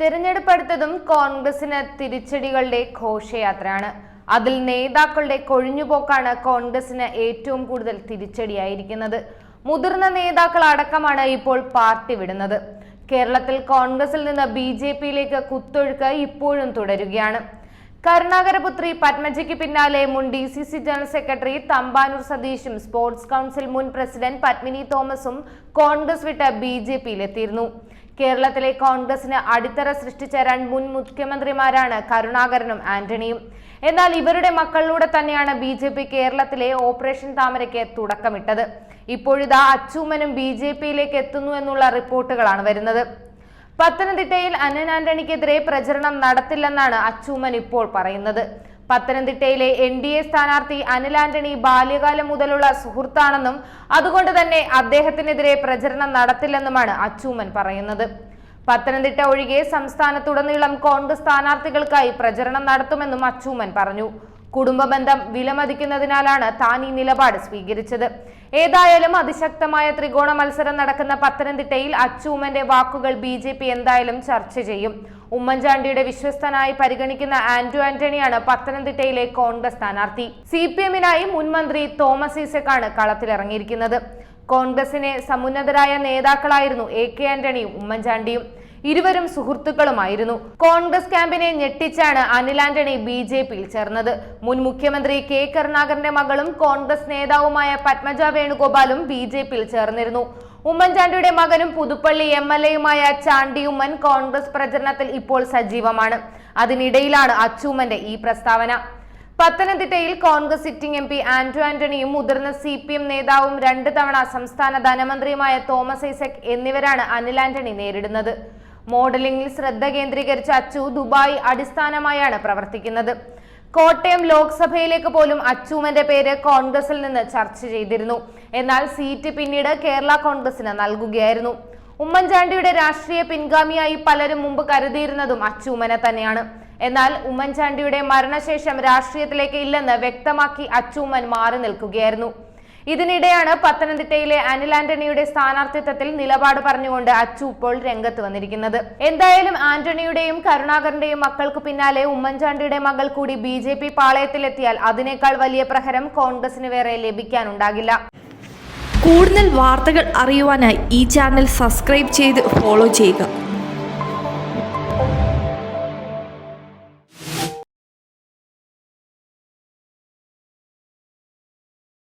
തെരഞ്ഞെടുപ്പ് അടുത്തതും കോൺഗ്രസിന് തിരിച്ചടികളുടെ ഘോഷയാത്രയാണ്. അതിൽ നേതാക്കളുടെ കൊഴിഞ്ഞുപോക്കാണ് കോൺഗ്രസിന് ഏറ്റവും കൂടുതൽ തിരിച്ചടിയായിരിക്കുന്നത്. മുതിർന്ന നേതാക്കൾ അടക്കമാണ് ഇപ്പോൾ പാർട്ടി വിടുന്നത്. കേരളത്തിൽ കോൺഗ്രസിൽ നിന്ന് ബി ജെ പിയിലേക്ക് കുത്തൊഴുക്ക് ഇപ്പോഴും തുടരുകയാണ്. കരുണാകരപുത്രി പത്മജിക്ക് പിന്നാലെ മുൻ D C C general secretary Thampanoor സതീഷും sports council മുൻ പ്രസിഡന്റ് പത്മിനി തോമസും കോൺഗ്രസ് വിട്ട് ബി ജെ പിയിലെത്തിയിരുന്നു. കേരളത്തിലെ കോൺഗ്രസിന് അടിത്തറ സൃഷ്ടിച്ച രണ്ട് മുൻ മുഖ്യമന്ത്രിമാരാണ് കരുണാകരനും ആന്റണിയും. എന്നാൽ ഇവരുടെ മക്കളിലൂടെ തന്നെയാണ് ബി ജെ പി കേരളത്തിലെ ഓപ്പറേഷൻ താമരയ്ക്ക് തുടക്കമിട്ടത്. ഇപ്പോഴിതാ അച്ചൂമ്മനും ബി ജെ പിയിലേക്ക് എത്തുന്നു എന്നുള്ള റിപ്പോർട്ടുകളാണ് വരുന്നത്. പത്തനംതിട്ടയിൽ അനൻ ആന്റണിക്കെതിരെ പ്രചരണം നടത്തില്ലെന്നാണ് അച്ചൂമ്മൻ ഇപ്പോൾ പറയുന്നത്. പത്തനംതിട്ടയിലെ എൻ ഡി എ സ്ഥാനാർത്ഥി അനിൽ ആന്റണി ബാല്യകാലം മുതലുള്ള സുഹൃത്താണെന്നും അതുകൊണ്ട് തന്നെ അദ്ദേഹത്തിനെതിരെ പ്രചരണം നടത്തില്ലെന്നുമാണ് അച്ചൂമൻ പറയുന്നത്. പത്തനംതിട്ട ഒഴികെ സംസ്ഥാനത്തുടനീളം കോൺഗ്രസ് സ്ഥാനാർത്ഥികൾക്കായി പ്രചരണം നടത്തുമെന്നും അച്ചൂമൻ പറഞ്ഞു. കുടുംബ ബന്ധം വിലമതിക്കുന്നതിനാലാണ് താൻ ഈ നിലപാട് സ്വീകരിച്ചത്. ഏതായാലും അതിശക്തമായ ത്രികോണ മത്സരം നടക്കുന്ന പത്തനംതിട്ടയിൽ അച്ചൂമ്മന്റെ വാക്കുകൾ ബി ജെ പി എന്തായാലും ചർച്ച ചെയ്യും. ഉമ്മൻചാണ്ടിയുടെ വിശ്വസ്തനായി പരിഗണിക്കുന്ന ആന്റോ ആന്റണിയാണ് പത്തനംതിട്ടയിലെ കോൺഗ്രസ് സ്ഥാനാർത്ഥി. സി പി എമ്മിനായി മുൻമന്ത്രി തോമസ് ഈസക്കാണ് കളത്തിലിറങ്ങിയിരിക്കുന്നത്. കോൺഗ്രസിനെ സമുന്നതരായ നേതാക്കളായിരുന്നു എ കെ ആന്റണിയും ഉമ്മൻചാണ്ടിയും. ഇരുവരും സുഹൃത്തുക്കളുമായിരുന്നു. കോൺഗ്രസ് ക്യാമ്പിനെ ഞെട്ടിച്ചാണ് അനിൽ ആന്റണി ബി ജെ പിയിൽ ചേർന്നത്. മുൻ മുഖ്യമന്ത്രി കെ കരുണാകരന്റെ മകളും കോൺഗ്രസ് നേതാവുമായ പത്മജ വേണുഗോപാലും ബി ജെ പിയിൽ ചേർന്നിരുന്നു. ഉമ്മൻചാണ്ടിയുടെ മകനും പുതുപ്പള്ളി എം എൽ എയുമായ ചാണ്ടി ഉമ്മൻ കോൺഗ്രസ് പ്രചരണത്തിൽ ഇപ്പോൾ സജീവമാണ്. അതിനിടയിലാണ് അച്ചൂമ്മന്റെ ഈ പ്രസ്താവന. പത്തനംതിട്ടയിൽ Congress sitting M P Anto ആന്റണിയും മുതിർന്ന സി പി എം നേതാവും രണ്ട് തവണ സംസ്ഥാന ധനമന്ത്രിയുമായ തോമസ് ഐസക് എന്നിവരാണ് അനിൽ ആന്റണി നേരിടുന്നത്. മോഡലിംഗിൽ ശ്രദ്ധ കേന്ദ്രീകരിച്ച അച്ചു ദുബായ് അടിസ്ഥാനമായാണ് പ്രവർത്തിക്കുന്നത്. കോട്ടയം ലോക്സഭയിലേക്ക് പോലും അച്ചൂമന്റെ പേര് കോൺഗ്രസിൽ നിന്ന് ചർച്ച ചെയ്തിരുന്നു. എന്നാൽ സീറ്റ് പിന്നീട് കേരള കോൺഗ്രസിന് നൽകുകയായിരുന്നു. ഉമ്മൻചാണ്ടിയുടെ രാഷ്ട്രീയ പിൻഗാമിയായി പലരും മുമ്പ് കരുതിയിരുന്നതും അച്ചുമനെ തന്നെയാണ്. എന്നാൽ ഉമ്മൻചാണ്ടിയുടെ മരണശേഷം രാഷ്ട്രീയത്തിലേക്ക് ഇല്ലെന്ന് വ്യക്തമാക്കി അച്ചുമൻ മാറി നിൽക്കുകയായിരുന്നു. ഇതിനിടെയാണ് പത്തനംതിട്ടയിലെ അനിൽ ആന്റണിയുടെ സ്ഥാനാർത്ഥിത്വത്തിൽ നിലപാട് പറഞ്ഞുകൊണ്ട് അച്ചു ഇപ്പോൾ രംഗത്ത് വന്നിരിക്കുന്നത്. എന്തായാലും ആന്റണിയുടെയും കരുണാകരന്റെയും മക്കൾക്ക് പിന്നാലെ ഉമ്മൻചാണ്ടിയുടെ മകൾ കൂടി ബി ജെ പി പാളയത്തിലെത്തിയാൽ അതിനേക്കാൾ വലിയ പ്രഹരം കോൺഗ്രസിന് വേറെ ലഭിക്കാനുണ്ടാകില്ല. കൂടുതൽ വാർത്തകൾ അറിയുവാനായി ഈ ചാനൽ സബ്സ്ക്രൈബ് ചെയ്ത് ഫോളോ ചെയ്യുക.